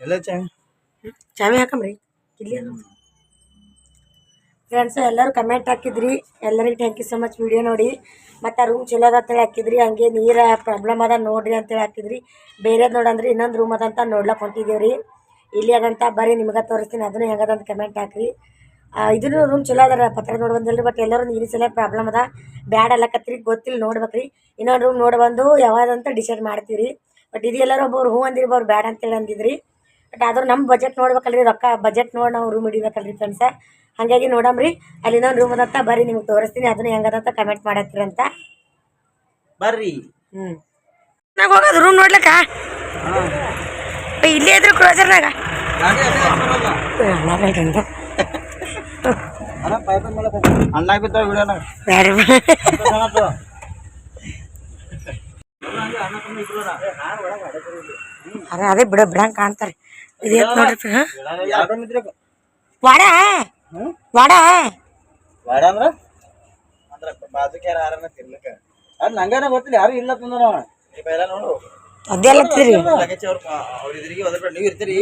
ಎಲ್ಲ ಚಾ ಚಾವಿ ಹಾಕಮ್ರಿ ಇಲ್ಲಿ ಫ್ರೆಂಡ್ಸ್ ಎಲ್ಲರೂ ಕಮೆಂಟ್ ಹಾಕಿದ್ರಿ. ಎಲ್ಲರಿಗೂ thank you so much video ನೋಡಿ. ಮತ್ತು ರೂಮ್ ಚಲೋ ಅದ ಅಂತೇಳಿ ಹಾಕಿದ್ರಿ. ಹಂಗೆ ನೀರ ಪ್ರಾಬ್ಲಮ್ ಅದ ನೋಡ್ರಿ ಅಂತೇಳಿ ಹಾಕಿದ್ರಿ. ಬೇರೆದು ನೋಡಂದ್ರೆ ಇನ್ನೊಂದು ರೂಮ್ ಅದಂತ ನೋಡ್ಲಕ್ಕೆ ಹೊಂಟಿದ್ದೀವಿ ರೀ ಇಲ್ಲಿ ಅದಂತ ಬರೀ ನಿಮಗೆ ತೋರಿಸ್ತೀನಿ. ಅದನ್ನು ಹೆಂಗದಂತ ಕಮೆಂಟ್ ಹಾಕ್ರಿ. ಇದನ್ನು ರೂಮ್ ಚಲೋ ಅದ ಪತ್ರ ನೋಡಿ ಬಟ್ ಎಲ್ಲರೂ ನೀರಿನ ಸಲ ಪ್ರಾಬ್ಲಮ್ ಅದ. ಬ್ಯಾಡ್ ಅಲ್ಲಕತ್ರಿ ಗೊತ್ತಿಲ್ಲ ನೋಡ್ಬೇಕ್ರಿ. ಇನ್ನೊಂದು ರೂಮ್ ನೋಡಿ ಬಂದು ಯಾವ್ದಂತ ಡಿಸೈಡ್ ಮಾಡ್ತೀವಿ ಬಟ್ ಇದು ಎಲ್ಲರೂ ಒಬ್ಬರು ಹ್ಞೂ ಅಂದಿರಿ ಬೇಡ ಬ್ಯಾಡ್ ಅಂತೇಳಿ ಅಂದಿದ್ರಿ. ಬಟ್ ಆದ್ರೂ ನಮ್ಮ ಬಜೆಟ್ ನೋಡ್ಬೇಕಲ್ರಿ ರೊಕ್ಕ ಬಜೆಟ್ ನೋಡಿ ನಾವು ರೂಮ್ ಹಿಡಿಬೇಕಲ್ರಿ ಫ್ರೆಂಡ್ಸ ಹಾಗಾಗಿ ನೋಡಮ್ರಿ ಅಲ್ಲಿ ಇನ್ನೊಂದು ರೂಮ್ ಅದಂತ ಬರ್ರಿ ನಿಮ್ಗೆ ತೋರಿಸ್ತೀನಿ ಅದನ್ನ ಹೆಂಗದಂತ ಕಮೆಂಟ್ ಮಾಡತ್ತೀರಿ ಅಂತ. ಬರ್ರಿ. ಹ್ಞೂ ನಾಗ ಹೋಗೋದು ರೂಮ್ ನೋಡ್ಲಕ್ಕ? ಇಲ್ಲೇ ಇದ್ರು ಕ್ರೋಸರ್ನಾಗ ಅದೇ ಬಿಡ ಬಿಡಂಗ್ ಕಾಣ್ತಾರೆ. ಇದು ಏತ್ ನೋಡ್ರಿ ಹಾಂ? ವಾಡ ವಾಡ. ಬೇಡ ಅಂದ್ರ? ಅಂದ್ರ ಬಾಜುಕ್ ಯಾರ ಆರನ ತಿರ್ಲಕ ಅದ್ ನಂಗನ ಗೊತ್ತಿಲ್ಲ ಯಾರು ಇಲ್ಲ ತಂದ್ರ ನೋಡು. ಅದೆಲ್ಲ ಲಗೇಜ್ ಅವ್ರ ಇದ್ರಿಗೆ ಒದರ್ಬೇಡ ನೀವು ಇರ್ತೀರಿ.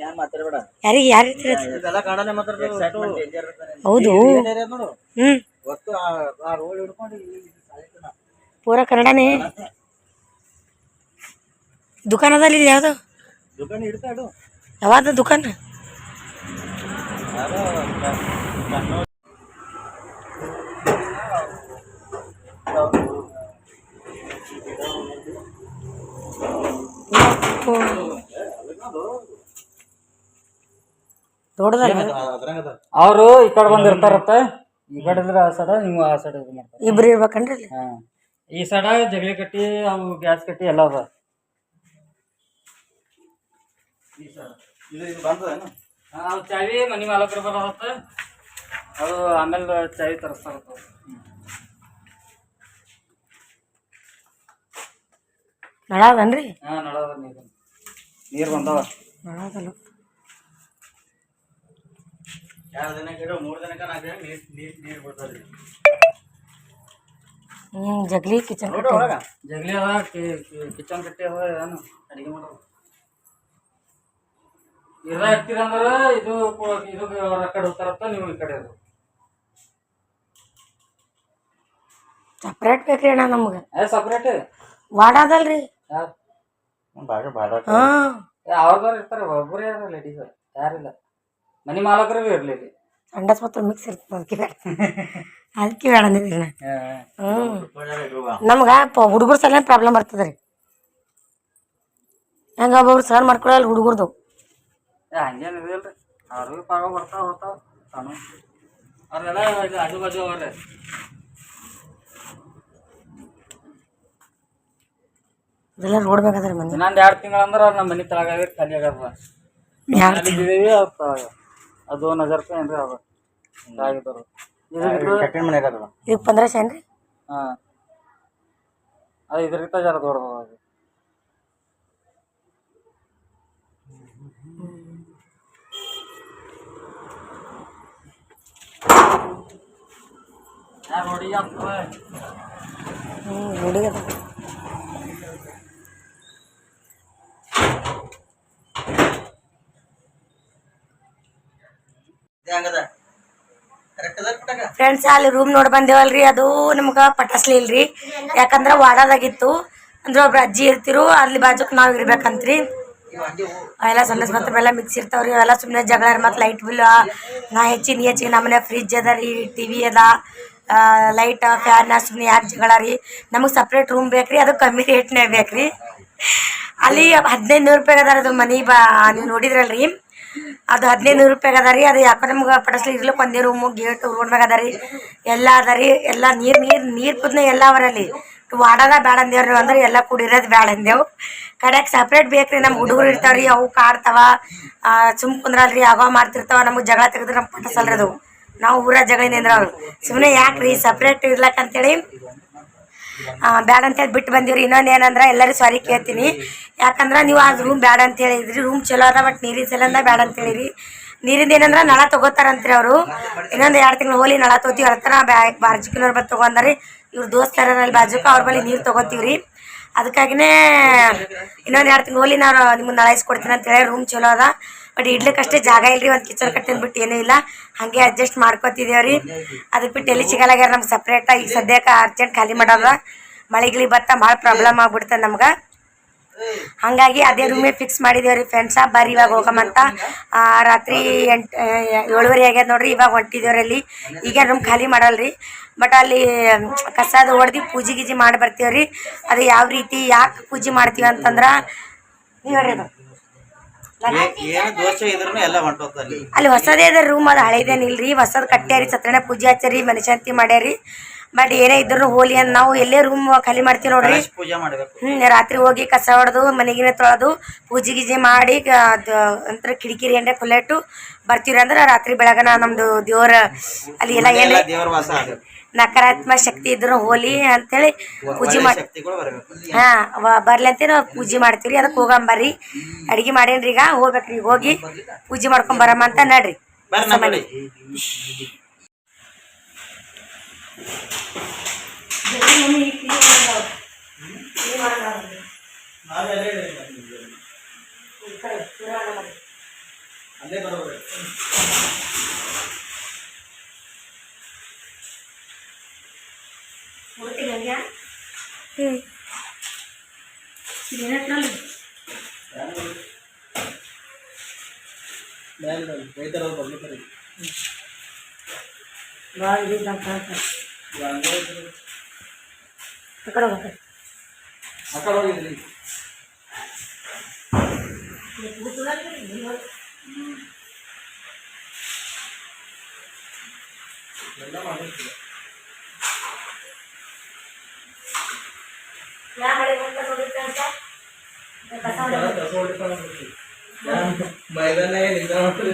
ಯಾನ್ ಮಾತಾಡ್ಬೇಡ. ಯಾರಿಗೆ ಯಾರು ಇರ್ತೀರಿ? ಇದೆಲ್ಲ ಕನ್ನಡನೇ ಮಾತಾಡ್ಬೇಕು ಹೌದು. ನೋಡು. ಹ್ಞೂ ಒತ್ತು ಆ- ರೋಡ್ ಹಿಡ್ಕೊಂಡು ಪೂರ ಕನ್ನಡನೇ. ದುಕಾನದಲ್ಲಿ ಇದು ದುಕಾನ ದುಕಾನ್ ಹಿಡ್ತಾಡು ದುಕಾನ್ ಕಣ್ಣು- ದೊಡ್ಡದಲ್ಲ ಅದ್ರಾಗದ? ಅವರು ಈ ಕಡೆ ಬಂದಿರ್ತಾರತ್ತ. ಈ ಕಡೆ ಇದ್ರೆ ಆ ಸಡ ನೀವು ಆ ಸಡ ಇದು ಮಾಡ್ತಾರೆ. ಇಬ್ರು ಇರ್ಬೇಕನ್ರಿ ಹಾ. ಈ ಸಡ ಜಗಲಿ ಕಟ್ಟಿ ಅವು ಗ್ಯಾಸ್ ಕಟ್ಟಿ ಎಲ್ಲ ಅದ ಇದು ಇದು ಬಂದದೇನು? ಹಾ, ಅವು ಚಾವಿ ಮನಿ ಮಾಲಕರು ಬರತ್ತ ಅದು ಆಮೇಲೆ ಚಾವಿ ತರಿಸ್ತಾರ. ನಳ ಅದನ್ರಿ ಹಾ ನಡದ ನೀರು. ನೀರು ಬಂದವ? ನಳ ಅದಲ್ಲ ಎರಡು ದಿನಕ್ಕೆ ಇಡು ಮೂರು ದಿನಕ್ಕೆ ನಾಲ್ಕು ದಿನ ನೀರು ನೀರು ನೀರು ಹ್ಞೂ ಜಗ್ಲಿ ಕಿಚನ್ ಜಗಲಿ ಅದ ಕಿಚನ್ ಕಟ್ಟಿ ಅದ ಏನು ಅಡಿಗೆ ಮಾಡೋದು. ಇರ ಇರ್ತೀರಂದ್ರ ಇದು ಇದು ಆ ಕಡೆ ಹೋಗ್ತಾರತ್ತ ನೀವು ಈ ಕಡೆ ಅದು ಸಪ್ರೇಟ್ ಬೇಕ್ರಿ ಅಣ್ಣ ನಮ್ಗೆ. ಏ ಸಪ್ರೇಟ್ ವಾಡ ಅದಲ್ರಿ. ಯಾರು ಹಾಂ. ಅವ್ರದವ್ರು ಇರ್ತಾರೆ ಒಬ್ಬರೇ ಯಾರು ಲೇಡೀಸ್ ಯಾರಿಲ್ಲ. ಮನಿ ಮಾಲಕರು ಇರ್ಲಿ ಇಲ್ಲಿ. ಅಂಡಸ್ ಮತ್ತು ಮಿಕ್ಸ್ ಇರ್ತದೆ ಅದಕ್ಕೆ ಬೇಡ. ಅದಕ್ಕೆ ಬೇಡ ಅಂದಿದ್ರಿ ನಾ ಹ್ಞೂ ನಮ್ಗೆ ಪ ಹುಡುಗರ ಸಲ ಪ್ರಾಬ್ಲಮ್ ಬರ್ತದೆ ರೀ ಹೆಂಗೆ ಒಬ್ಬೊಬ್ರು ಸರ್ ಮಾಡ್ಕೊಳಲ್ಲ ಹುಡುಗರ್ದು. ಹಂಗೇನು ಇದಿಲ್ರಿ ಅವ್ರಿಗೆ ಪಾಗ ಬರ್ತಾವ ಹೋಗ್ತಾವೆ ತಾನು. ಅವ್ರೆಲ್ಲ ಆಜು ಬಾಜು ಅವ್ರೆ ಇದೆಲ್ಲ ರೋಡ್ ಬೇಕಾದ್ರೆ ಮನೆ ಇನ್ನೊಂದು ಎರಡು ತಿಂಗಳು ಅಂದ್ರೆ ನಮ್ಮ ಮನೆ ತಳಗಾಗ ಖಾಲಿ ಆಗ್ಯದ ಇದ್ದೀವಿ ಅದು ಒಂದು ಹಜಾರ್ ರೂಪಾಯಿ ಏನ್ರಿ ಅವ ಆಗಿದ್ದವ್ರು ಇದು ಪಂದ್ರಶ ಏನ್ರಿ? ಹಾಂ. ಅದು ಇದ್ರಿಗಿಂತ ಜರ ದೊಡ್ಡದು ಅದು ಯಾರು ನೋಡಿ ಆಗ್ತದೆ ಹ್ಞೂ ಹುಡುಗ ಹೆಂಗದ ಕರೆಕ್ಟ್ ಅದ ಫ್ರೆಂಡ್ಸ್ ಅಲ್ಲಿ ರೂಮ್ ನೋಡಿ ಬಂದೇವಲ್ರಿ, ಅದು ನಮ್ಗೆ ಪಟಸ್ಲಿಲ್ರಿ ಯಾಕಂದ್ರೆ ವಾಡದಾಗಿತ್ತು. ಅಂದ್ರೆ ಒಬ್ರು ಅಜ್ಜಿ ಇರ್ತಿರು, ಅಲ್ಲಿ ಬಾಜುಕ್ ನಾವು ಇರ್ಬೇಕಂತ್ರಿ. ಅವೆಲ್ಲ ಸೊನ್ನೆ ಮತ್ತೆ ಅವೆಲ್ಲ ಮಿಕ್ಸ್ ಇರ್ತಾವ್ರಿ, ಅವೆಲ್ಲ ಸುಮ್ಮನೆ ಜಗಳ ಮತ್ತೆ ಲೈಟ್ ಬಿಲ್ ನಾ ಹೆಚ್ಚಿನ ಹೆಚ್ಚಿಗೆ ನಮ್ಮನೆ ಫ್ರಿಜ್ ಅದ ರೀ ಟಿವಿ ಅದ. ಲೈಟ್ ಫ್ಯಾನ್ ಸುಮ್ಮನೆ ಯಾಕೆ ಜಗಳ ರೀ? ನಮಗೆ ಸಪ್ರೇಟ್ ರೂಮ್ ಬೇಕ್ರಿ, ಅದು ಕಮ್ಮಿ ರೇಟ್ನೇ ಬೇಕ್ರಿ. ಅಲ್ಲಿ ಹದಿನೈದು ನೂರು ರೂಪಾಯಿ ಅದ ಅದು ಮನೆ ಬಾ, ನೀವು ನೋಡಿದ್ರಲ್ರಿ? ಅದು ಹದಿನೈದು ನೂರು ರೂಪಾಯಿ ಅದ ರೀ, ಅದು ಯಾಕೋ ನಮ್ಗೆ ಪಟಸ್ಲಿ ಇರ್ಲಿಕ್ಕೆ ಒಂದೇ ರೂಮು ಗೇಟ್ ರೋಡ್ ಮ್ಯಾಗ ಅದ ರೀ. ಎಲ್ಲ ಅದ ರೀ, ಎಲ್ಲ ನೀರು ನೀರು ನೀರು ಕುದ್ನ ಎಲ್ಲ ಅವರಲ್ಲಿ ವಾಡದ ಬೇಡ ಅಂದೇವ್ರಿ ಅಂದ್ರೆ ಎಲ್ಲ ಕುಡಿರೋದು ಬೇಡ ಅಂದೇವು. ಕಡೆಗೆ ಸಪ್ರೇಟ್ ಬೇಕ್ರಿ ನಮ್ಮ ಹುಡುಗರು ಇರ್ತಾವ್ರಿ, ಅವು ಕಾಡ್ತಾವ ಸುಮ್ ಕುಂದ್ರಲ್ರಿ ಆಗೋ ಮಾಡ್ತಿರ್ತಾವ, ನಮಗೆ ಜಗಳ ತೆಗೆದ್ರೆ ನಮ್ಮ ಪಟಸಲ್ರಿ ಅದು ನಾವು ಊರ ಜಗಳಿಂದ ಅಂದ್ರೆ ಅವ್ರು. ಸುಮ್ಮನೆ ರೀ ಸಪ್ರೇಟ್ ಅಂತ ಅಂತೇಳಿ. ಬ್ಯಾಡ ಅಂತೇಳಿ ಬಿಟ್ಟು ಬಂದಿವ್ರಿ. ಇನ್ನೊಂದು ಏನಂದ್ರೆ ಎಲ್ಲರೂ ಸಾರಿ ಕೇಳ್ತೀನಿ. ಯಾಕಂದ್ರೆ ನೀವು ಆ ರೂಮ್ ಬ್ಯಾಡ ಅಂತ ಹೇಳಿದ್ರಿ. ರೂಮ್ ಚಲೋ ಅದ ಬಟ್ ನೀರಿನ ಸಲಂದ ಬ್ಯಾಡ ಅಂತ ಹೇಳಿರಿ. ನೀರಿಂದ ಏನಂದ್ರೆ ನಳ ತಗೋತಾರಂತ್ರಿ ಅವರು. ಇನ್ನೊಂದು ಎರಡು ತಿಂಗಳು ಹೋಲಿ ನಳ ತೊಗೋತೀವಿ. ಹೇಳ್ತಾರ ಬ್ಯಾ ಬಾಜುಕಿನವ್ರು ಬಂದು ತಗೊಂಡಾರಿ. ಇವ್ರ ದೋಸ್ತರ ಅಲ್ಲಿ ಬಾಜುಕ, ಅವ್ರ ಬಳಿ ನೀರು ತೊಗೋತೀವ್ರಿ. ಅದಕ್ಕಾಗಿನೇ, ಇನ್ನೊಂದು ಎರಡು ತಿಂಗಳು ಹೋಲಿ ನಾನು ನಿಮ್ಗೆ ನಾಳೆ ಇಸ್ಕೊಡ್ತೀನಿ ಅಂತ ಹೇಳಿ. ರೂಮ್ ಚಲೋ ಅದ. ಬಟ್ ಇಡ್ಲಿಕ್ಕೆ ಅಷ್ಟೇ ಜಾಗ ಇಲ್ರಿ, ಒಂದು ಕಿಚನ್ ಕಟ್ಟಿನ ಬಿಟ್ಟು ಏನೂ ಇಲ್ಲ. ಹಾಗೆ ಅಡ್ಜಸ್ಟ್ ಮಾಡ್ಕೊತಿದ್ದೇವ್ರಿ ಅದಕ್ಕೆ ಬಿಟ್ಟು ಎಲ್ಲಿ ಸಿಗಲ್ಲಾಗ್ಯಾರ ನಮ್ಗೆ ಸಪ್ರೇಟ್ ಈಗ ಸದ್ಯಕ್ಕೆ ಅರ್ಜೆಂಟ್ ಖಾಲಿ ಮಾಡೋದ. ಮಳೆ ಬರ್ತಾ ಬತ್ತ ಭಾಳ ಪ್ರಾಬ್ಲಮ್ ಆಗ್ಬಿಡ್ತದೆ ನಮ್ಗೆ. ಹಂಗಾಗಿ ಅದೇ ರೂಮೇ ಫಿಕ್ಸ್ ಮಾಡಿದೇವ್ರಿ ಫ್ರೆಂಡ್ಸ ಬರ್ರಿ ಇವಾಗ ಹೋಗಮಂತ. ರಾತ್ರಿ ಎಂಟು ಏಳುವರೆ ಆಗ್ಯದ ನೋಡ್ರಿ, ಇವಾಗ ಹೊಂಟಿದೇವ್ರಿ ಅಲ್ಲಿ. ಈಗ ರೂಮ್ ಖಾಲಿ ಮಾಡಲ್ರಿ. ಬಟ್ ಅಲ್ಲಿ ಕಸದ ಹೊಡೆದು ಪೂಜೆ ಗೀಜೆ ಮಾಡಿ ಬರ್ತೀವ್ರಿ ಅದು ಯಾವ ರೀತಿ, ಯಾಕೆ ಪೂಜೆ ಮಾಡ್ತೀವಿ ಅಂತಂದ್ರೆ, ನೀವು ಹೇಳ್ರಿ ಏನು ದೋಷ ಇದ್ರು ಎಲ್ಲ ಹೊಂಟೋತಲ್ಲಿ ಅಲ್ಲಿ. ಹೊಸದೇ ಅದ ರೂಮ್ ಅದು ಹಳೇದೇನಿಲ್ರಿ ಹೊಸದ್ ಕಟ್ಟ್ಯಾರಿ ಸತ್ಯನಾರಾಯಣ ಪೂಜೆ ಹಚ್ಚರಿ ಮನಶಾಂತಿ ಮಾಡ್ಯಾರಿ. ಬಟ್ ಏನೇ ಇದ್ರು ಹೋಲಿ ಅಂತ ನಾವು ಎಲ್ಲೇ ರೂಮ್ ಖಾಲಿ ಮಾಡ್ತೀವಿ ನೋಡ್ರಿ. ಪೂಜೆ ಮಾಡ್ಬೇಕು. ಹ್ಮ್ ರಾತ್ರಿ ಹೋಗಿ ಕಸ ಹೊಡೆದು ಮನೆಗಿನ ತೊಳೆದು ಪೂಜೆ ಗೀಜೆ ಮಾಡಿ ಅಂತರ ಕಿಡಿಕಿರಿ ಎಂಡೆ ಕುಲ್ಲೆಟ್ಟು ಬರ್ತೀವ್ರಿ ಅಂದ್ರೆ ರಾತ್ರಿ ಬೆಳಗನ ನಮ್ದು ದೇವ್ರ ಅಲ್ಲಿ ಎಲ್ಲ ಏನ್ ನಕಾರಾತ್ಮಕ ಶಕ್ತಿ ಇದ್ರು ಹೋಲಿ ಅಂತೇಳಿ ಪೂಜೆ ಮಾಡಿ ಹಾ ಬರ್ಲಿ ಅಂತ ನಾವು ಪೂಜೆ ಮಾಡ್ತೀವ್ರಿ. ಅದಕ್ಕೆ ಹೋಗಂಬರ್ರಿ ಅಡಿಗೆ ಮಾಡೇನ್ರಿ ಈಗ. ಹೋಗ್ಬೇಕ್ರಿ ಹೋಗಿ. ಪೂಜೆ ಮಾಡ್ಕೊಂಡ್ ಬರಮ್ಮ ಅಂತ ನಡ್ರಿ. ಅಲ್ಲೇ ಬರೋಬ್ರಿ. ಹ್ಮ್ ಮೇಲೆ ಬನ್ನಿ. ರೈತರು ಅವ್ರು ಬರ್ಲಿಕ್ಕಾರೆ. ಭಾಳ ಇದಂತ ಹೇಳ್ತಾರೆ. ಇವಾಗ ಹಂಗೆ ಇದ್ರು. ಆ ಕಡೆ ಹೋಗ್ರಿ. ಆ ಕಡೆ ಹೋಗಿದ್ರಿ ಎಲ್ಲ ಮಾಡಿರ್ತೀವಿ. ಯಾ ಮಳೆ ಬಂತ ನೋಡಿರ್ತೀರ ಅಂತ? ಕಸ ಎಲ್ಲ ಕಸ ಹೊಡಿತಾನೆ ಬರ್ತೀವಿ. ಯಾರ್ ಮೈದಾನ ಏನ್ ಇದ ಮಾಡ್ರಿ?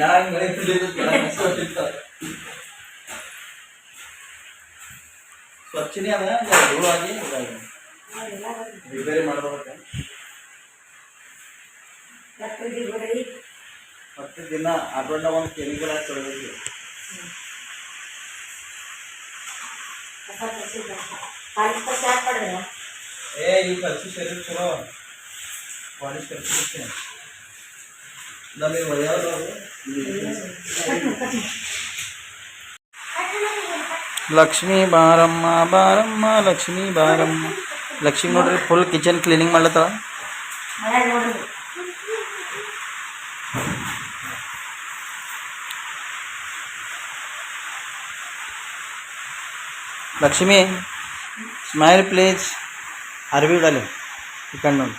ಯಾರ್ ಮನೆ ತುಳಿಯೋದು ಎಲ್ಲ ಕಸ ಹೊಡಿತಾರೆ. ಸ್ವಚ್ಛನೇ ಅದ ಧೂಳಾಗಿ ಇದಾಗಿದೆ. ರಿಪೇರಿ ಮಾಡ್ಬೇಕು ರಾತ್ರಿ ಬಿಡ್ರಿ. ಮತ್ತೆ ದಿನ ಅಡ್ವಾಂಡ ಒಂದು ಕೆಮಿಕಲ್ ಹಾಕಿ ತೊಳಿಬೇಕು ಕಸ ಕಸಿದ. ಪಾಲಿಶ್ ಕಸ ಯಾಕ್ ಮಾಡ್ರಿ? ಏ ಈ ಕಲ್ಸಿ ಶರೀರ ಚಲೋ ಪಾಲಿಶ್ ಕಲ್ಸಿ ನಮಗೆ ಒಳ್ಳೆಯವರು ಲಕ್ಷ್ಮೀ ಬಾರಮ್ಮ ಬಾರಮ್ಮ ಲಕ್ಷ್ಮೀ ಬಾರಮ್ಮ ಲಕ್ಷ್ಮಿ ನೋಡ್ರಿ ಫುಲ್ ಕಿಚನ್ ಕ್ಲೀನಿಂಗ್ ಮಾಡ್ಲತ್ತಾಳ ಮಳೆ ನೋಡ್ರಿ. ಲಕ್ಷ್ಮಿ ಸ್ಮೈಲ್ ಪ್ಲೀಸ್ ಅರ್ವಿ ಇಡಲಿ ಚಿಕನ್ ನೋಡಿ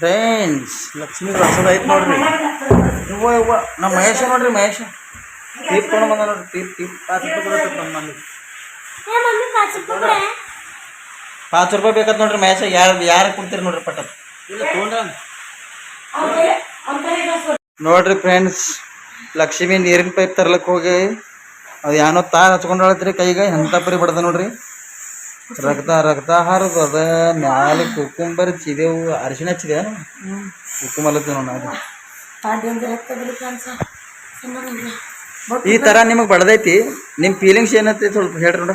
ಫ್ರೆಂಡ್ಸ್ ಲಕ್ಷ್ಮಿ ಐತೆ ನೋಡ್ರಿ. ಇವ ಇವ ನಮ್ಮ ಮಹೇಶ ನೋಡ್ರಿ ಮಹೇಶ. ಟೀಪ್ ತೊಗೊಂಡು ಬಂದ ನೋಡ್ರಿ ಟೀಪ್ ಟೀಪ್ ಪಾಚ್ ರೂಪಾಯಿ ಕೊಡತ್ತೆ ನಮ್ಮ ಮಂದಿ ಪಾಚ್ ರೂಪಾಯಿ ಬೇಕಾದ ನೋಡ್ರಿ ಮಹೇಶ. ಯಾರು ಯಾರು ಕೊಡ್ತೀರಿ ನೋಡ್ರಿ ಪಟ್ಟ ಇಲ್ಲ. ನೋಡ್ರಿ ಫ್ರೆಂಡ್ಸ್ ಲಕ್ಷ್ಮಿ ನೀರಿನ ಪೈಪ್ ತರ್ಲಕ್ಕೆ ಹೋಗಿ. ಅದು ಏನೋ ತಾರ್ ಹಚ್ಕೊಂಡಳತ್ರಿ ಕೈಗೆ ಎಂಥ ಪರಿ ಬಡ್ದ ನೋಡ್ರಿ? ರಕ್ತ ರಕ್ತ ಹಾರದು ಅದ ಮ್ಯಾಲೆ ಕುಕುಂಬರ್ ಚಿದೇವು ಅರಿಶಿಣ ಹಚ್ಚಿದೆ. ಕುಕ್ಕುಂಬಲ್ಲತ್ತೀವಿ ನೋಡಿ ಈ ತರ ನಿಮಗೆ ಬಡದೈತಿ ನಿಮ್ಮ ಫೀಲಿಂಗ್ಸ್ ಏನೈತಿ ಸ್ವಲ್ಪ ಹೇಳ್ರಿ ನೋಡ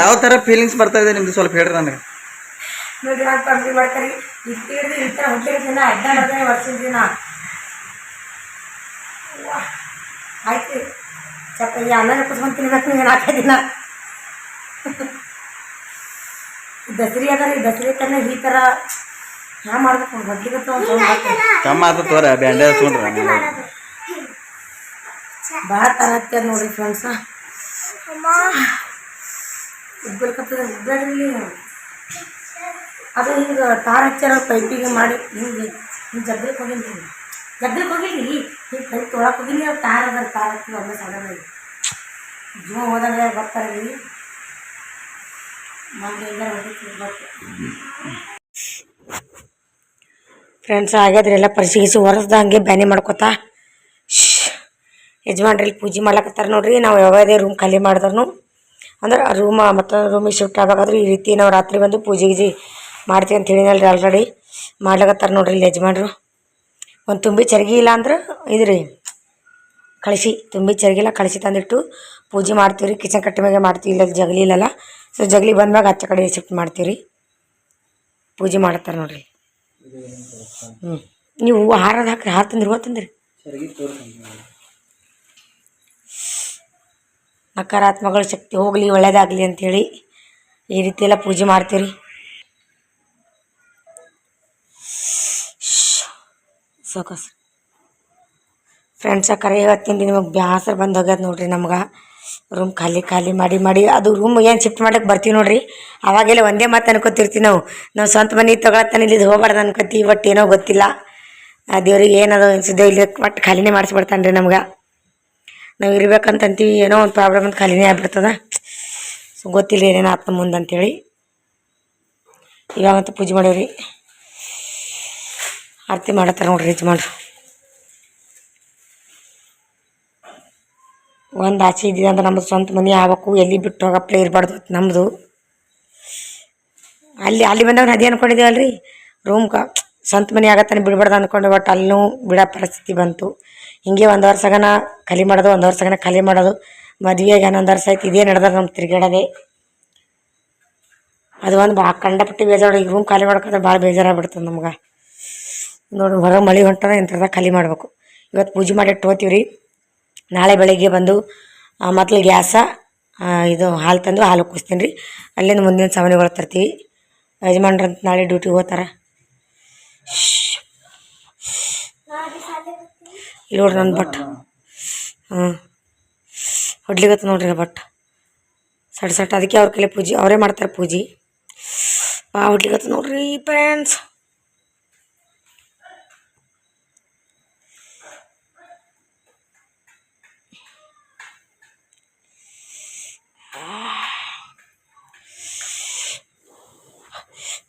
ಯಾವ ತರ ಫೀಲಿಂಗ್ಸ್ ಬರ್ತಾ ಇದೆ ನಿಮ್ದು ಸ್ವಲ್ಪ ಹೇಳ್ರಿ ನನಗೆ. ನೋಡಿ ನಾನು ಕಂಪ್ನಿ ಮಾಡ್ತಾರೆ. ಇಟ್ಟಿಡ್ದು ಈ ತರ ಹುಟ್ಟಿರ್ತೀನಿ ಅಡ್ಡ ವರ್ಷದ ದಿನ. ಆಯ್ತು. ಚಪ್ಪ ಈ ಅನ್ನ ಕುತ್ಕೊಂಡು ತಿನ್ಬೇಕು ನೀವು ನಾಲ್ಕೇ ದಿನ ದಸರಿ ಅದ ರೀ ದಸರಿ ಈ ಥರ ಹ್ಯಾ ಮಾಡ್ಬೇಕು ಮೊದ್ಲಿಗೆ ಕಮ್ಮ ಆತ. ತೋರ ಬ್ಯಾಂಡೇಜ್ ಹಚ್ಕೊಂಡ್ರ ಭಾಳ ತರ ಆಗ್ತದೆ ಅಮ್ಮ. ಫ್ರೆಂಡ್ಸ ಉಬ್ಬಲ್ಕತ್ತದ ಉದ್ದಾಡ್ರಿ ಅದು ಹಿಂಗೆ ತಾರ ಹಚ್ಚಾರ ಪೈಪಿಗೆ ಮಾಡಿ ಹಿಂಗೆ ಹಿಂಗೆ ಜಗ್ಗಕ್ಕೆ ಹೋಗಿಲ್ರಿ ಹೋಗಿ ಹೋಗಿಲ್ರಿ? ಹಿಂಗೆ ಕೈ ತೊಳಕ್ಕೆ ತಾರ ಅದ ತಾರ ಒಮ್ಮೆ ಸಡನ್ನಾಗಿ ಜೀವ ಹೋದಾಗ ಬರ್ತಾರೆ ರೀ ಫ್ರೆಂಡ್ಸ್ ಆಗ್ಯಾದ್ರಿ ಎಲ್ಲ ಹಂಗೆ ಬ್ಯಾನಿ ಮಾಡ್ಕೊತಾ. ಯಜಮಾನ್ರಿ ಪೂಜೆ ಮಾಡ್ಲಕತ್ತಾರ ನೋಡ್ರಿ. ನಾವು ಯಾವುದೇ ರೂಮ್ ಖಾಲಿ ಮಾಡಿದ್ರು ಅಂದ್ರೆ ರೂಮ್ ಮತ್ತು ರೂಮಿಗೆ ಶಿಫ್ಟ್ ಆಗಬೇಕಾದ್ರೆ ಈ ರೀತಿ ನಾವು ರಾತ್ರಿ ಬಂದು ಪೂಜೆ ಗೀಜೆ ಮಾಡ್ತೀವಿ ಅಂತ ಹೇಳಿನಲ್ರಿ ಆಲ್ರೆಡಿ ಮಾಡ್ಲಕತ್ತಾರ ನೋಡ್ರಿ ಇಲ್ಲಿ ಯಜಮಾನ್ರು. ಒಂದು ತುಂಬಿ ಚರ್ಗಿ ಇಲ್ಲ ಅಂದ್ರೆ ಇದ್ರಿ. ಕಳಿಸಿ ತುಂಬಿ ಚರ್ಗಿಲ್ಲ ಕಳಿಸಿ ತಂದಿಟ್ಟು ಪೂಜೆ ಮಾಡ್ತೀವಿ ರೀ ಕಿಚನ್ ಕಟ್ಟೆ ಮ್ಯಾಗೆ ಮಾಡ್ತೀವಿ ಇಲ್ಲ ಜಗಲಿ ಇಲ್ಲಲ್ಲ. ಸೊ ಜಗಲಿ ಬಂದ್ಮ್ಯಾಗ ಹಚ್ಚ ಕಡೆ ಶಿಫ್ಟ್ ಮಾಡ್ತೀವಿ ರೀ ಪೂಜೆ ಮಾಡ್ತಾರೆ ನೋಡ್ರಿ. ಹ್ಞೂ ನೀವು ಹೂವು ಹಾರದ ಹಾಕ್ರಿ ಹಾರ ತಂದ್ರಿ ಹೂವು ತಂದ್ರಿ. ನಕಾರಾತ್ಮಕಗಳ ಶಕ್ತಿ ಹೋಗಲಿ ಒಳ್ಳೇದಾಗಲಿ ಅಂಥೇಳಿ ಈ ರೀತಿ ಎಲ್ಲ ಪೂಜೆ ಮಾಡ್ತೀವಿ ಸೋಕಸ್ ಫ್ರೆಂಡ್ಸ್ ಕರೆ ಇವತ್ತಿನ ನಿಮಗೆ ಬ್ಯಾಸರ ಬಂದು ಹೋಗ್ಯದ ನೋಡ್ರಿ ನಮ್ಗೆ. ರೂಮ್ ಖಾಲಿ ಖಾಲಿ ಮಾಡಿ ಮಾಡಿ. ಅದು ರೂಮ್ ಏನು ಶಿಫ್ಟ್ ಮಾಡಕ್ಕೆ ಬರ್ತೀವಿ ನೋಡ್ರಿ. ಅವಾಗೆಲ್ಲ ಒಂದೇ ಮಾತು ಅನ್ಕೋತಿರ್ತೀವಿ ನಾವು. ನಾವು ಸ್ವಂತ ಮನೆ ತೊಗೊಳತ್ತಾನೆ ಇಲ್ಲಿ ಹೋಗ್ಬಾರ್ದು ಅನ್ಕೋತೀವಿ ಬಟ್ ಏನೋ ಗೊತ್ತಿಲ್ಲ. ಆ, ದೇವ್ರಿಗೆ ಏನದು ಅನ್ಸಿದೆ ಇಲ್ಲಿ ಒಟ್ಟು ಖಾಲಿನೇ ಮಾಡಿಸ್ಬಿಡ್ತಾನೆ ರೀ ನಮ್ಗೆ. ನಾವು ಇರ್ಬೇಕಂತ ಅಂತೀವಿ ಏನೋ ಒಂದು ಪ್ರಾಬ್ಲಮ್ ಅಂತ ಖಾಲಿನೇ ಆಗ್ಬಿಡ್ತದ. ಸೊ ಗೊತ್ತಿಲ್ಲ ಏನೇನು ಆತ್ಮ ಮುಂದೆ ಅಂತೇಳಿ. ಇವಾಗಂತೂ ಪೂಜೆ ಮಾಡೇವ್ರಿ ಆರತಿ ಮಾಡತ್ತಾರ ನೋಡ್ರಿ ಯಜಮಾನ್ರು ಒಂದು ಆಚೆ ಇದ್ದೀವಿ ಅಂದ್ರೆ ನಮ್ಮದು ಸ್ವಂತ ಮನೆ ಆಗ್ಬೇಕು, ಎಲ್ಲಿ ಬಿಟ್ಟು ಹೋಗಪ್ಲೆ ಇರಬಾರ್ದು ನಮ್ಮದು ಅಲ್ಲಿ ಅಲ್ಲಿ ಬಂದಾಗ ಅದೇ ಅಂದ್ಕೊಂಡಿದ್ದೀವಲ್ರಿ ರೂಮ್ ಕ, ಸ್ವಂತ ಮನೆ ಆಗತ್ತಾನೆ ಬಿಡಬಾರ್ದು ಅಂದ್ಕೊಂಡು ಬಟ್ ಅಲ್ಲೂ ಬಿಡೋ ಪರಿಸ್ಥಿತಿ ಬಂತು. ಹಿಂಗೆ ಒಂದು ವರ್ಷಗನ ಖಾಲಿ ಮಾಡೋದು, ಒಂದು ವರ್ಷಗನ ಖಾಲಿ ಮಾಡೋದು. ಮದುವೆಗೆ ಹನ್ನೊಂದು ವರ್ಷ ಆಯ್ತು, ಇದೇ ನಡೆದ ನಮ್ಮ ತಿರುಗಾಡದೆ ಅದು ಒಂದು ಭಾಳ ಕಂಡಪಟ್ಟು ಬೇಜಾರು ಈಗ ರೂಮ್ ಖಾಲಿ ಮಾಡ್ಕೊಂಡ್ರೆ ಭಾಳ ಬೇಜಾರಾಗ್ಬಿಡ್ತದೆ ನಮ್ಗೆ. ನೋಡಿ, ಹೊರಗೆ ಮಳೆ ಹೊಂಟಾರ ಇಂಥದಾಗ ಖಾಲಿ ಮಾಡಬೇಕು. ಇವತ್ತು ಪೂಜೆ ಮಾಡಿ ಇಟ್ಟು ರೀ ನಾಳೆ ಬೆಳಗ್ಗೆ ಬಂದು ಮೊದಲು ಗ್ಯಾಸ ಇದು ಹಾಲು ತಂದು ಹಾಲು ಕುಸ್ತೀನಿ ರೀ ಅಲ್ಲಿಂದ ಮುಂದಿನ ಸಾಮಾನುಗಳು ತರ್ತೀವಿ. ಯಜಮಾನ್ರಂತ ನಾಳೆ ಡ್ಯೂಟಿಗೆ ಹೋಗ್ತಾರ. ಇಲ್ಲಿ ನೋಡ್ರಿ ನನ್ನ ಬಟ್. ಹ್ಞೂ ಹೊಡ್ಲಿಗತ್ತ ನೋಡ್ರಿ ಬಟ್. ಸಡ್ ಸಟ್, ಅದಕ್ಕೆ ಅವ್ರ ಕಲೆ ಪೂಜೆ, ಅವರೇ ಮಾಡ್ತಾರೆ ಪೂಜೆ. ಬಾ ಹೊಡ್ಲಿಗತ್ತ ನೋಡ್ರಿ ಫ್ರೆಂಡ್ಸ್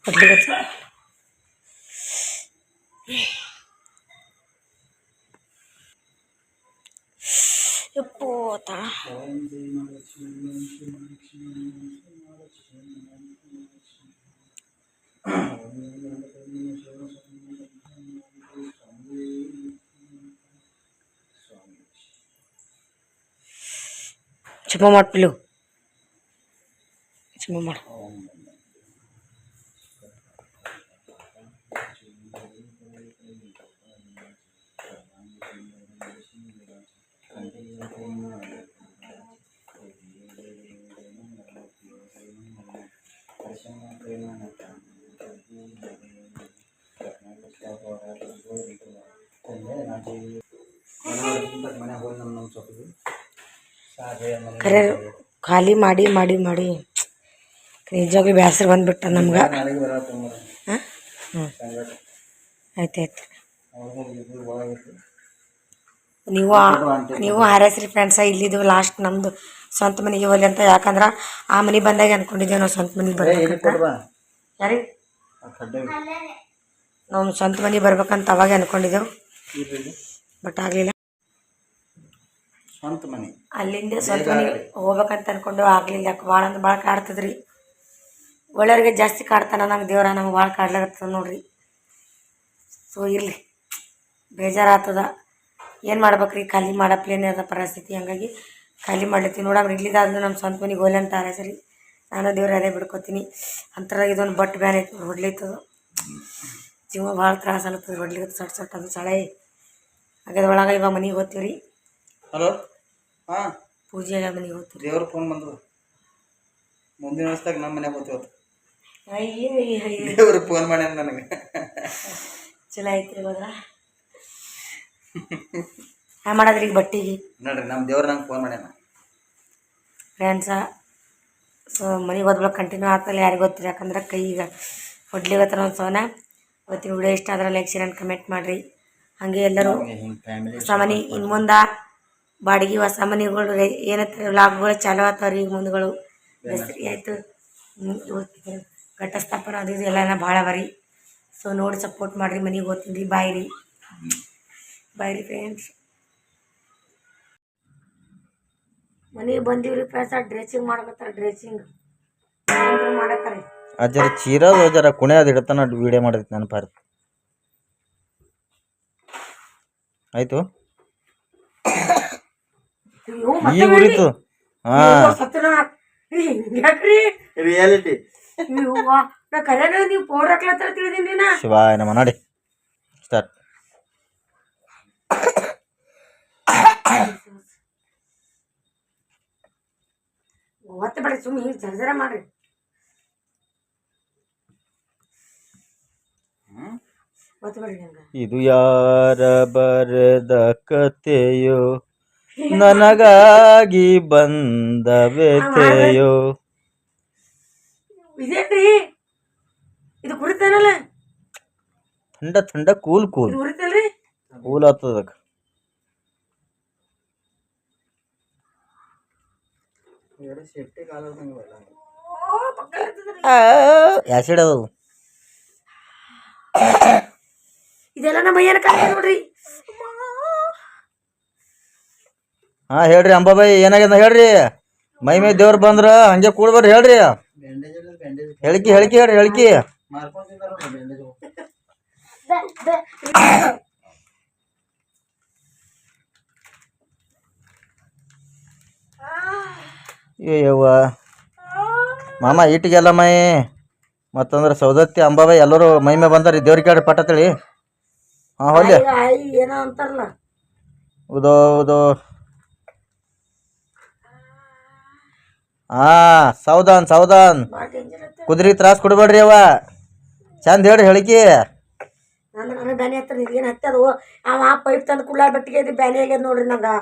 ঠিক আছে పోత. చెప్పమాట పిల్లు చెప్పమాట ಖರೆ ಖಾಲಿ ಮಾಡಿ ಮಾಡಿ ಮಾಡಿ. ನಿಜವಾಗಿ ಬೇಸರ ಬಂದ್ಬಿಟ್ಟ ನಮ್ಗೆ. ಹಾಂ? ಆಯ್ತು ಆಯ್ತು. ನೀವು ನೀವು ಹಾರೈಸ್ರಿ ಫ್ರೆಂಡ್ಸ ಇಲ್ಲಿದ್ದು ಲಾಸ್ಟ್ ನಮ್ಮದು ಸ್ವಂತ ಮನೆಗೆ ಹೋಗ್ಲಿ ಅಂತ ಯಾಕಂದ್ರೆ ಆ ಮನೆ ಬಂದಾಗ ಅನ್ಕೊಂಡಿದ್ದೇವೆ ನಾವು ಸ್ವಂತ ಮನೆಗೆ ಯಾರಿ ಬರ್ಬೇಕಂತ. ಆ ನಾವು ಸ್ವಂತ ಮನೆ ಬರ್ಬೇಕಂತ ಅವಾಗ ಅನ್ಕೊಂಡಿದ್ದೆವು. ಬಟ್ ಆಗಲಿಲ್ಲ. ಸ್ವಂತ ಮನೆ. ಅಲ್ಲಿಂದ ಸ್ವಂತ ಮನೆಗೆ ಹೋಗ್ಬೇಕಂತ ಅನ್ಕೊಂಡು ಆಗಲಿಲ್ಲ. ಯಾಕೆ ಭಾಳ ಅಂದ್ರೆ ಭಾಳ ಕಾಡ್ತದ್ರಿ. ಒಳ್ಳೆಯವ್ರಿಗೆ ಜಾಸ್ತಿ ಕಾಡ್ತಾನ ನಮ್ಗೆ ದೇವ್ರ ನಮ್ಗೆ ಭಾಳ ಕಾಡ್ಲಾಗತ್ತದ ನೋಡ್ರಿ. ಸೊ ಇರಲಿ. ಬೇಜಾರಾಗ್ತದ ಏನು ಮಾಡ್ಬೇಕ್ರಿ? ಖಾಲಿ ಮಾಡಪ್ಲೇನೇ ಅದ ಪರಿಸ್ಥಿತಿ. ಹಂಗಾಗಿ ಖಾಲಿ ಮಾಡ್ಲತ್ತೀವಿ ನೋಡಮ್ಮ ಇಲ್ಲಿದಾದ್ರೂ ನಮ್ಮ ಸ್ವಂತ ಮನೆಗೆ ಹೋಲಿ ಅಂತ ಸರಿ ನಾನು ದೇವ್ರ ಅದೇ ಬಿಡ್ಕೊತೀನಿ. ಅಂಥರಾಗ ಇದೊಂದು ಬಟ್ ಬ್ಯಾನ್ ಐತೆ ಹೊಡ್ಲಿತ್ತದ ಜೀವ ಭಾಳ ತ್ರಾಸ ಅನ್ತದೆ ಹೊಡ್ಲಿಕ್ಕೆ ಸಟ್ ಸಟ್ ಅದು ಸಳೆ ಹಾಗಾದ ಒಳಗೆ ಇವಾಗ ಮನೆಗೆ ಹೋಗ್ತೀವಿ ರೀ. ಹಲೋ? ಹಾಂ? ಪೂಜೆ ಮನೆಗೆ ಹೋಗ್ತೀವಿ ದೇವ್ರ ಫೋನ್ ಬಂದದ. ಮುಂದಿನ ವರ್ಷದಾಗ ನಮ್ಮ ಮನೆಗೆ ಹೋಗ್ತೀವತ್ತು ಅಯ್ಯೋ ಅಯ್ಯೋ ದೇವ್ರ ಫೋನ್ ಮಾಡ್ಯಾನ ನನಗೆ ಚಲೋ ಐತ್ರಿ ಹೋದ್ರ ಹಾ ಮಾಡದ್ರಿ ಈಗ ಬಟ್ಟೆಗೆ ನೋಡ್ರಿ ನಮ್ಮ ದೇವ್ರ ನಂಗೆ ಫೋನ್ ಮಾಡ್ಯಾನ ಫ್ರೆಂಡ್ಸ ಸೊ ಮನೆಗೆ ಹೋದ್ಮೇಲೆ ಕಂಟಿನ್ಯೂ ಆಗ್ತಲ್ಲ ಯಾರಿಗೆ ಗೊತ್ತಿಲ್ಲ. ಯಾಕಂದ್ರೆ ಕೈಗೆ ಹೊಡ್ಲಿಗತ್ತಾರ ಒಂದು ಸೋನ ಇವತ್ತಿನ ವಿಡಿಯೋ ಇಷ್ಟ ಆದ್ರೆ ಲೈಕ್ ಶೇರ್ ಆ್ಯಂಡ್ ಕಮೆಂಟ್ ಮಾಡಿರಿ. ಹಾಗೆ ಎಲ್ಲರೂ ಹೊಸ ಮನೆ ಇನ್ನು ಮುಂದೆ ಬಾಡಿಗೆ ಹೊಸ ಮನೆಗಳು ಏನಂತಾರೆ ಲಾಭಗಳು ಚಾಲು ಆಗ್ತಾವ್ರಿ ಈಗ ಮುಂದೆಗಳು ಹೆಸರಿ ಆಯಿತು. ಘಟಸ್ಥಾಪನ ಅದು ಇದು ಎಲ್ಲ ಭಾಳ ಬರಿ ಸೊ ನೋಡಿ ಸಪೋರ್ಟ್ ಮಾಡಿರಿ ಮನೆಗೆ ಓದ್ತೀನಿ ಬಾಯ್ ರೀ. ಬಾಯ್ ರೀ ಫ್ರೆಂಡ್ಸ್ ಮನೆಗೆ ಬಂದೀವ್ರಿ ಪ್ಯಾಸ ಡ್ರೆಸ್ಸಿಂಗ್ ಮಾಡಕತ್ತಾರ ಡ್ರೆಸ್ಸಿಂಗ್ ಮಾಡತ್ತಾರೆ ಅಜ್ಜರ ಜರ ಚೀರೋದು ಜರ ಕುಣಿಯೋದು ಇಡತನ ವಿಡಿಯೋ ಮಾಡೈತಿ ನೆನಪಾರ ಆಯ್ತು? ಇವು ಈಗ ಉರಿತು. ಹಾ ರಿಯಾಲಿಟಿ ನಾ ಕರೆನ ನೀವು ಪೌಡರ್ ಹಾಕ್ಲತ್ತಾರ ತಿಳಿದೀನಿ ನಾ ಶಿವಾಯ ನಮ್ಮ ನೋಡಿ. ಸ್ಟಾರ್ಟ್ ಒತ್ತೆ ಬೇಡ ಸುಮ್ಮನೆ ಹಿಂಗೆ ಜರ ಜರ ಮಾಡ್ರಿ. ಇದು ಯಾರ ಬರೆದ ಕತೆಯೋ ನನಗಾಗಿ ಬಂದ ವ್ಯಥೆಯೋ? ಇದೇನ್ರಿ? ಇದು ಕುರಿತಾನಲ್ಲ? ಥಂಡ ಥಂಡ ಕೂಲ್ ಕೂಲ್. ಕೂಲ್ ಆಗ್ತದಕ್ಕೆ ಆಸಿಡ್ ಅದು ಇದೆಲ್ಲ ನಮ್ಮ ಮೈಯನ ಕಾಲ ನೋಡ್ರಿ ಹಾ ಹೇಳ್ರಿ ಅಂಬಾಬಾಯಿ ಏನಾಗ್ಯದ ಹೇಳ್ರಿ? ಮೈ ಮೈ ದೇವ್ರು ಬಂದ್ರ ಹಂಗೆ ಕೂಡ್ಬರ್ರಿ ಹೇಳ್ರಿ. ಹೇಳಿಕಿ ಹೇಳಿಕಿ ಹೇಳ್ರಿ ಹೇಳಿಕಿ. ಅಯ್ಯವ್ವ ಮಾಮ ಈಟಿಗೆಲ್ಲ ಮೈ. ಮತ್ತಂದ್ರೆ ಸೌದತ್ತಿ ಅಂಬಾಬಾಯಿ ಎಲ್ಲರೂ ಮೈ ಮೇ ಬಂದಾರ. ದೇವ್ರಿಗೆ ಕೇಳಿ ಪಟ್ಟ ತಿಳಿ. ಹಾಂ ಆಯಿ ಏನೋ ಅಂತಾರಲ್ಲ. ಉದೋ ಹೌದು ಹಾ ಸೌದಾನ್ ಸೌದಾನ್. ಕುದುರೆ ತ್ರಾಸ ಕೊಡ್ಬೇಡ್ರಿ ಅವ ಚಂದ ಹೇಳ್ರಿ ಹೇಳಿಕೆ. ಅಂದ್ರೆ ನನಗೆ ಬ್ಯಾನೆ ಹತ್ತಿರ ಇದೇನು ಹತ್ತದು ಅವ ಆ ಪೈಪ್ ತಂದು ಕುಳ್ಳ ಬಟ್ಟಿಗೆ ಬ್ಯಾನೆ ಆಗ್ಯದ ನೋಡ್ರಿ ನಂಗೆ.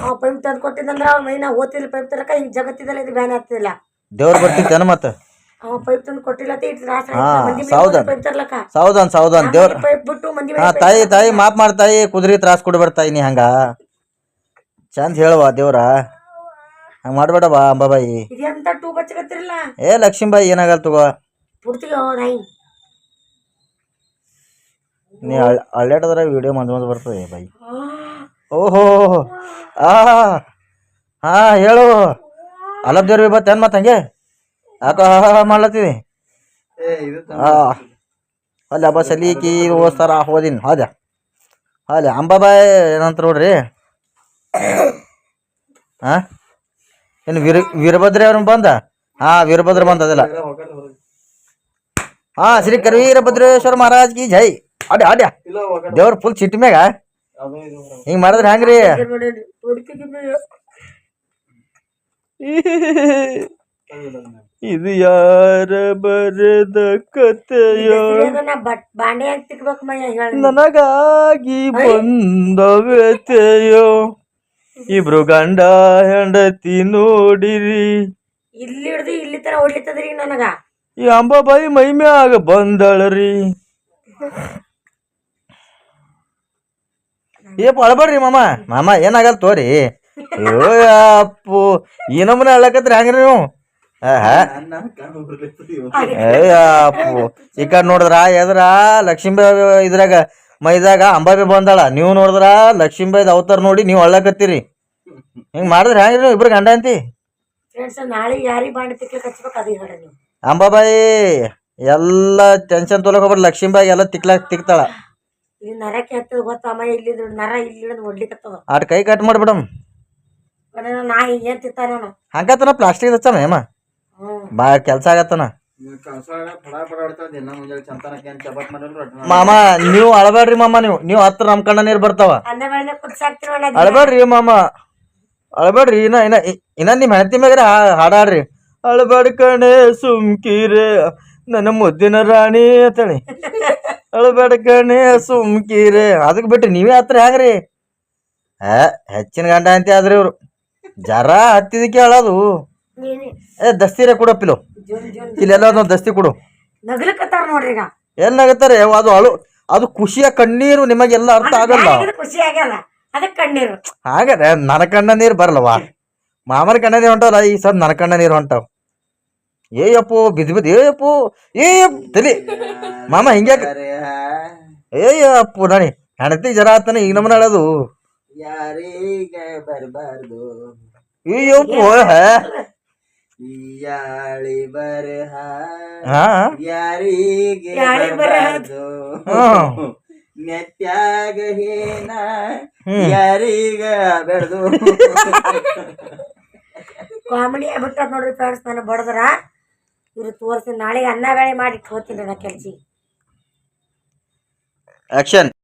ಅವ ಪೈಪ್ ತಂದು ಕೊಟ್ಟಿದ್ದಂದ್ರೆ ಅವ್ರ ಮೈನ ಓದ್ತಿಲ್ಲ ಪೈಪ್ ತರಕ ಹಿಂಗೆ ಜಗತ್ತಿದಲ್ಲ ಇದು ಬ್ಯಾನ್ ಆಗ್ತಿಲ್ಲ ದೇವ್ರ ಬರ್ತಿತ್ತೇನ ಮತ್ತ? ಅವ ಪೈಪ್ ತಂದು ಕೊಟ್ಟಿಲ್ಲ ಅಂತ ಇಟ್ಟು ತ್ರಾಸ ಹಾ, ಮಂದಿ ಸೌದನ್. ಪೈಪ್ ದೇವ್ರ ಪೈಪ್ ಬಿಟ್ಟು ಮಂದಿ ಹಾ ತಾಯಿ ತಾಯಿ ಮಾಪ್ ಮಾಡ್ತಾಯಿ ಕುದ್ರಿ ತ್ರಾಸ್ ಕೊಡ್ಬೇಡ ತಾಯಿ ನೀ ಹಂಗ. ಚಂದ ಹೇಳುವ ದೇವ್ರ. ಹಂಗ ಮಾಡ್ಬೇಡವಾ ಅಂಬಾಬಾಯಿ. ಇದೆಂತ ಟೂ ಬಚ್ಚಕತ್ತಿರಲ್ಲ ಏ ಲಕ್ಷ್ಮೀಬಾಯಿ ಏನಾಗಲ್ ತಗೋ. ಪುಡ್ತಿಗೆ ನಾಯಿ. ನೀ ಅಳ್ಳಾಡದ್ರ ವಿಡಿಯೋ ಮಂದ್ ಮಂದ್ ಬರ್ತದೆ ಬಾಯಿ. ಓಹೋ ಆ ಹಾ ಹೇಳು. ಅಲಬ್ ದೇವ್ರಿ ಬತ್ತೇನ್ ಮತ್ತ ಹಂಗೆ? ಯಾಕ ಮಾಡ್ಲತ್ತೀವಿ ಹಾಂ ಅಲ್ಲ ಬಸ್ ಸಲೀಕಿ ಓದ್ತಾರ ಹೋದಿನ ಹೌದ ಅಲ್ಲ ಅಂಬಾಬಾಯಿ ಏನಂತ ನೋಡ್ರಿ? ಹಾ ಏನು ವೀರ ವೀರಭದ್ರ ಅವ್ರ ಬಂದ? ಹಾ ವೀರಭದ್ರ ಬಂದ ಅದೆಲ್ಲ ಹಾ ಶ್ರೀ ಕರವೀರಭದ್ರೇಶ್ವರ ಮಹಾರಾಜ್ ಕಿ ಜೈ. ಅಡ್ಯ ಅಡ್ಯಾ ದೇವ್ರ ಫುಲ್ ಸಿಟ್ಟಿ ಮ್ಯಾಗ? ಹಿಂಗ್ ಮಾಡಿದ್ರೆ ಹೆಂಗ್ರಿ? ಇದು ಯಾರ ಬರೆದ ಕಥೆಯೋ? ನನಗಾಗಿ ಬಂದ ವ್ಯಥೆಯೋ? ಇಬ್ರು ಗಂಡ ಹೆಂಡತಿ ನೋಡಿರಿ. ಇಲ್ಲಿ ಹಿಡ್ದು ಇಲ್ಲಿ ತರ ಹೊಡ್ಲಿತ್ತದ್ರಿ ನನಗ. ಈ ಅಂಬಾಬಾಯಿ ಮೈ ಮ್ಯಾಗ ಬಂದಳರಿ. ಏ ಅಳಬೇಡ್ರಿ ಮಾಮ. ಮಾಮ ಏನಾಗಲ್ಲ ತೋರಿ? ಅಯ್ಯೋ ಅಪ್ಪು ಈ ನಮ್ಮನೆ ಅಳ್ಳಕತ್ರಿ ಹಂಗ್ರಿ ನೀವು? ಆಹಾ. ಅಪ್ಪು ಈ ಕಡೆ ನೋಡಿದ್ರ ಎದ್ರ ಲಕ್ಷ್ಮೀಬಾಯಿ ಇದ್ರಾಗ ಮೈದಾಗ ಅಂಬಾಬಿ ಬಂದಾಳ. ನೀವು ನೋಡಿದ್ರ ಲಕ್ಷ್ಮೀಬಾಯಿದ ಅವತಾರ ನೋಡಿ ನೀವು ಅಳ್ಳಕತ್ತೀರಿ ಹಿಂಗ್ ಮಾಡಿದ್ರೆ ಹೆಂಗ್ರಿ ನೀವು ಇಬ್ರು ಗಂಡ ಅಂತಿ ಫ್ರೆಂಡ್ಸ್ ನಾಳೆ ಯಾರಿಗೆ ಬಾಂಡೆ ತಿಕ್ಲಿಕ್ಕೆ ಹಚ್ಬೇಕು ಅದು ಹೇಳಿ ನೀವು. ಅಂಬಾಬಾಯಿ ಎಲ್ಲ ಟೆನ್ಷನ್ ತೊಲಕ್ ಹೋಗ್ಬಾರ ಲಕ್ಷ್ಮೀಬಾಯಿ ಎಲ್ಲ ತಿಕ್ಲಾಕ್ ತಿಕ್ತಾಳ. ಇಲ್ಲಿ ನರಕ್ಕೆ ಹತ್ತದ ಗೊತ್ತಮ್ಮ ಇಲ್ಲಿ ನರ ಇಲ್ಲಿ ಹಿಡಿದು ಹೊಡ್ಲಿಕ್ಕತ್ತದ ಆಟ ಕೈ ಕಟ್ ಮಾಡ್ಬಿಡಮ್. ನಾ ಏನ್ ತಿಂತಾನ ನಾನು? ಹಂಗತನ ಪ್ಲಾಸ್ಟಿಕ್ ಹಚ್ಚಮ್ಮ ಏಮ? ಬಾ ಕೆಲ್ಸ ಆಗತ್ತನ. ಮಾಮ ನೀವು ಅಳಬೇಡ್ರಿ ಮಾಮ ನೀವು. ನೀವು ಹತ್ರ ನಮ್ ಕಣ್ಣ ನೀರ್ ಬರ್ತಾವ. ಅಳಬೇಡ್ರಿ ಮಾಮ. ಅಳಬೇಡ್ರಿ ಇನ್ನ ಇನ್ನ ಇನ್ನ ನಿಮ್ ಹೆಂಡತಿ ಮ್ಯಾಗ್ರ ಹಾಡಾಡ್ರಿ. ಅಳಬೇಡ ಕಣೆ ಸುಮ್ಕಿರೆ ನನ್ನ ಮುದ್ದಿನ ರಾಣಿ ಅಂತೇಳಿ. ಅಳಬೇಡ ಕಣೆ ಸುಮ್ಕಿರೆ. ಅದಕ್ಕೆ ಬಿಟ್ಟು ನೀವೇ ಹತ್ರ ಹೆಂಗ್ರಿ ಹಾ ಹೆಚ್ಚಿನ ಗಂಡ ಅಂತ ಆದ್ರಿ ಇವ್ರು. ಜರ ಹತ್ತಿದಕ್ಕೆ ಹೇಳೋದು ಏ ದಸ್ತಿರೇ ಕೊಡಪ್ಪಿಲು ಇಲ್ಲೆಲ್ಲ ಒಂದು ದಸ್ತಿ ಕೊಡು. ನಗ್ಲಕತ್ತಾರ ನೋಡ್ರಿ ಈಗ. ಏನಾಗತ್ತಾರೆ ಅದು ಅಳು. ಅದು ಖುಷಿಯ ಕಣ್ಣೀರು ನಿಮಗೆಲ್ಲ ಅರ್ಥ ಆಗಲ್ಲ ಇದು ಖುಷಿ ಆಗ್ಯಲ್ಲ ಅದಕ್ಕೆ ಕಣ್ಣೀರು. ಹಾಗಾದ್ರೆ ನನ್ನ ಕಣ್ಣ ನೀರು ಬರಲ್ಲವಾ ಮಾಮನ ಕಣ್ಣ ನೀರು ಹೊಂಟವಲ್ಲ ಈ ಸದ್ ನನ್ನ ಕಣ್ಣ ನೀರು ಹೊಂಟವ್. ಏಯಪ್ಪು ಬಿದ್ದು ಬಿದ್ದು ಏಯಪ್ಪೋ ಏಯಪ್ಪ ತಲಿ. ಮಾಮ ಹಿಂಗ್ಯಾಕ ಏಯಪ್ಪು ನಾನಿ. ಹೆಣತಿ ಜರ ಆತನ ಈಗ ನಮ್ಮನ ಹೇಳೋದು ಯಾರಿಗೆ ಬರಬಾರ್ದು? ಅಯ್ಯಪ್ಪು ಯಾಳಿ ಬರಹ? ಹಾ? ಯಾರಿಗೆ ಬರಬಾರ್ದು. ನೆತ್ಯಾಗ ಹೇನ. ಯಾರಿಗ ಬೆಳೆದು? ಕಾಮಿಡಿ ಬಿಟ್ಟ ನೋಡ್ರಿ ಫ್ರೆಂಡ್ಸ್ ನಾನು ಬಡದ್ರ. ಇವ್ರು ತೋರಿಸಿ ನಾಳೆಗೆ ಅನ್ನ ಬೇಳೆ ಮಾಡಿ ಹೋಗ್ತೀನಿ ನಾ ಕೆಲ್ಸಿ